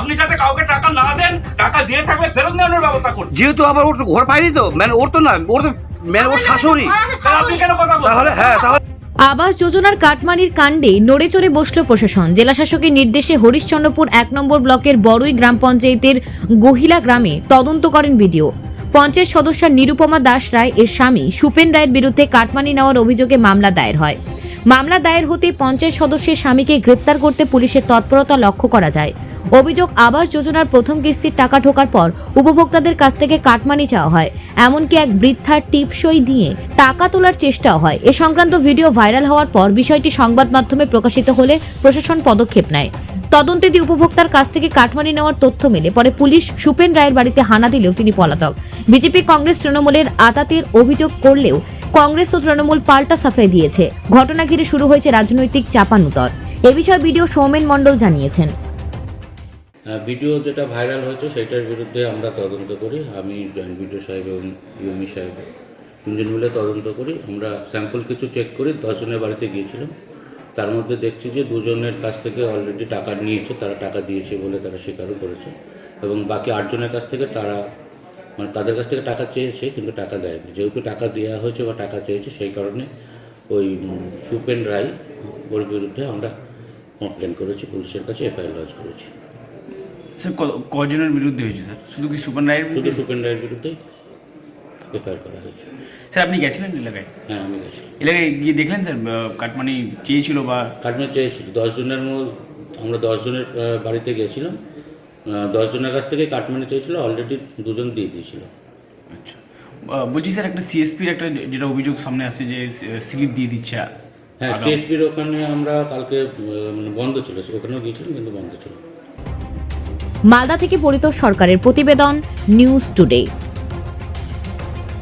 আপনি যাতে কাউকে টাকা না দেন টাকা দিয়ে থাকলে ফেরত নেওয়ার ব্যবস্থা করুন যেহেতু আবার ওর ঘর পায়নি তো মানে ওর তো না ওর তো মানে ওর শাশুড়ি। আপনি কেন কথা বলছেন? তাহলে হ্যাঁ তাহলে আবাস যোজনার কাটমানির কাণ্ডে নড়েচড়ে বসল প্রশাসন। জেলাশাসকের নির্দেশে হরিশ্চন্দ্রপুর এক নম্বর ব্লকের বড়ই গ্রাম পঞ্চায়েতের গহিলা গ্রামে তদন্ত করেন বিডিও। পঞ্চায়েত সদস্য নিরুপমা দাস রায় এর স্বামী সুপেন রায়ের বিরুদ্ধে কাটমানি নেওয়ার অভিযোগে মামলা দায়ের হয়। মামলা দায়ের হতে পঞ্চায়েত সদস্যের স্বামীকে গ্রেপ্তার করতে পুলিশের তৎপরতা লক্ষ্য করা যায়। অভিযোগ, আবাস যোজনার প্রথম কিস্তির টাকা ঢোকার পর উপভোক্তাদের কাছ থেকে কাটমানি চাওয়া হয়। এমনকি এক বৃদ্ধার টিপসই দিয়ে টাকা তোলার চেষ্টাও হয়। এ সংক্রান্ত ভিডিও ভাইরাল হওয়ার পর বিষয়টি সংবাদ মাধ্যমে প্রকাশিত হলে প্রশাসন পদক্ষেপ নেয়। তদন্তে দিয়ে উপভোক্তার কাছ থেকে কাটমানি নেওয়ার তথ্য মেলে। পরে পুলিশ সুপেন রায়ের বাড়িতে হানা দিলেও তিনি পলাতক। বিজেপি, কংগ্রেস, তৃণমূলের আতাতের অভিযোগ করলেও কংগ্রেস ও তৃণমূল পাল্টা সাফাই দিয়েছে। ঘটনা ঘিরে শুরু হয়েছে রাজনৈতিক চাপানুতর। এ বিষয়ে বিডিও সৌমেন মণ্ডল জানিয়েছেন। ভিডিও যেটা ভাইরাল হয়েছে সেটার বিরুদ্ধে আমরা তদন্ত করি। আমি জয়েন্ট ভিডিও সাহেব এবং ইউমি সাহেব তিনজন মিলে তদন্ত করি। আমরা স্যাম্পল কিছু চেক করি। দশজনের বাড়িতে গিয়েছিলাম। তার মধ্যে দেখছি যে দুজনের কাছ থেকে অলরেডি টাকা নিয়েছে। তারা টাকা দিয়েছে বলে তারা স্বীকারও করেছে। এবং বাকি আটজনের কাছ থেকে তারা মানে তাদের কাছ থেকে টাকা চেয়েছে কিন্তু টাকা দেয়নি। যেহেতু টাকা দেওয়া হয়েছে বা টাকা চেয়েছে সেই কারণে ওই সুপেন রায় ওর বিরুদ্ধে আমরা কমপ্লেন করেছি পুলিশের কাছে এফআইআর লজ করেছি। স্যার কজনের বিরুদ্ধে হয়েছে স্যার? শুধু কি সুপেন রায়ের শুধু সুপেন রায়ের বিরুদ্ধেই এফআইআর করা হয়েছে। স্যার আপনি গেছিলেন এলাকায়? হ্যাঁ আমি গেছি। এলাকায় গিয়ে দেখলেন স্যার কাটমানি চেয়েছিল বা কাটমেন্ট চেয়েছিল। দশজনের মধ্যে আমরা দশজনের বাড়িতে গিয়েছিলাম আহ, দশজনের কাছ থেকে কাটমানি চেয়েছিল অলরেডি দুজন দিয়ে দিয়েছিল। আচ্ছা। বলছি স্যার একটা সিএসপির একটা যেটা অভিযোগ সামনে আসছে যে স্লিপ দিয়ে দিচ্ছে। হ্যাঁ। সিএসপির ওখানে আমরা কালকে মানে বন্ধ ছিল ওখানেও গিয়েছিলাম কিন্তু বন্ধ ছিল। মালদা থেকে পরিত সরকারের প্রতিবেদন নিউজ টুডে